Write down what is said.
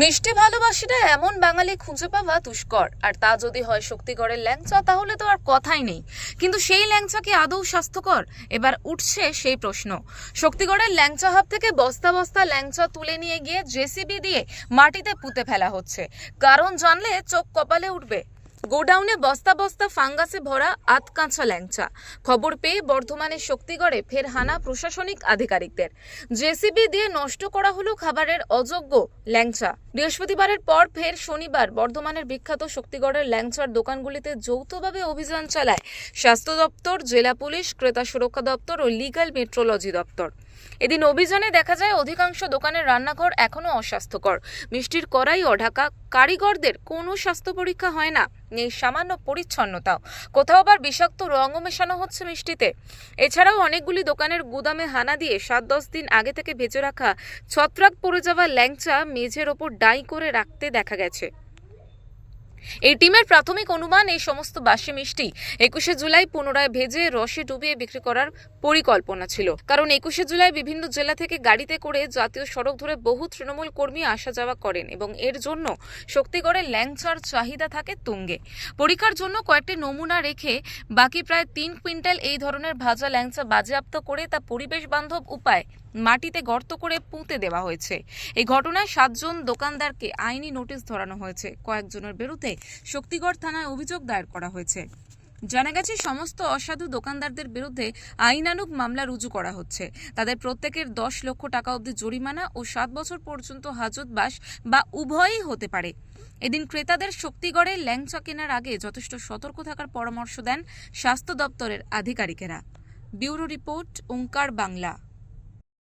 মিষ্টি ভালোবাসিটা এমন বাঙালি খুঁজে পাওয়া দুষ্কর। আর তা যদি হয় শক্তিগড়ের ল্যাংচা, তাহলে তো আর কথাই নেই। কিন্তু সেই ল্যাংচা কি আদৌ স্বাস্থ্যকর? এবার উঠছে সেই প্রশ্ন। শক্তিগড়ের ল্যাংচা হাব থেকে বস্তা বস্তা ল্যাংচা তুলে নিয়ে গিয়ে জেসিবি দিয়ে মাটিতে পুঁতে ফেলা হচ্ছে। কারণ জানলে চোখ কপালে উঠবে। গোডাউনে বস্তা বস্তা ফাঙ্গাসে ভরা আতকাঁচা ল্যাংচা। খবর পেয়ে বর্ধমানের শক্তিগড়ে ফের হানা প্রশাসনিক আধিকারিকদের। জেসিবি দিয়ে নষ্ট করা হলো খাবারের অযোগ্য ল্যাংচা। বৃহস্পতিবারের পর ফের শনিবার বর্ধমানের বিখ্যাত শক্তিগড়ের ল্যাংচার দোকানগুলিতে যৌথভাবে অভিযান চালায় স্বাস্থ্য দপ্তর, জেলা পুলিশ, ক্রেতা সুরক্ষা দপ্তর ও লিগ্যাল মেট্রোলজি দপ্তর। এদিন অভিযানে দেখা যায় অধিকাংশ দোকানের রান্নাঘর এখনও অস্বাস্থ্যকর। মিষ্টির কড়াই অঢাকা, কারিগরদের কোনো স্বাস্থ্য পরীক্ষা হয় না। নেই সামান্য পরিচ্ছন্নতাও। কোথাও আবার বিষাক্ত রঙও মেশানো হচ্ছে মিষ্টিতে। এছাড়াও অনেকগুলি দোকানের গুদামে হানা দিয়ে সাত দশ দিন আগে থেকে ভেজে রাখা ছত্রাক পড়ে যাওয়া ল্যাংচা মেঝের ওপর ডাই করে রাখতে দেখা গেছে। এই টিমের প্রাথমিক অনুমান, এই সমস্ত বাসি মিষ্টি একুশে জুলাই পুনরায় ভেজে রসে ডুবিয়ে বিক্রি করার পরিকল্পনা ছিল। কারণ একুশে জুলাই বিভিন্ন জেলা থেকে গাড়িতে করে জাতীয় সড়ক ধরে বহু তৃণমূল কর্মী আসা যাওয়া করেন এবং এর জন্য শক্তিগড়ের ল্যাংচার চাহিদা থাকে তুঙ্গে। পরীক্ষার জন্য কয়েকটি নমুনা রেখে বাকি প্রায় তিন কুইন্টাল এই ধরনের ভাজা ল্যাংচা বাজেয়াপ্ত করে তা পরিবেশ বান্ধব উপায় মাটিতে গর্ত করে পুঁতে দেওয়া হয়েছে। এই ঘটনায় সাতজন দোকানদারকে আইনি নোটিশ ধরানো হয়েছে। কয়েকজনের বিরুদ্ধে শক্তিগড় থানায় অভিযোগ দায়ের করা হয়েছে। জানা গেছে, সমস্ত অসাধু দোকানদারদের বিরুদ্ধে আইনানুগ মামলা রুজু করা হচ্ছে। তাদের প্রত্যেকের দশ লক্ষ টাকা অবধি জরিমানা ও সাত বছর পর্যন্ত হাজতবাস বা উভয়ই হতে পারে। এদিন ক্রেতাদের শক্তিগড়ে ল্যাংচা কেনার আগে যথেষ্ট সতর্ক থাকার পরামর্শ দেন স্বাস্থ্য দপ্তরের আধিকারিকেরা। Bureau report, Onkar Bangla.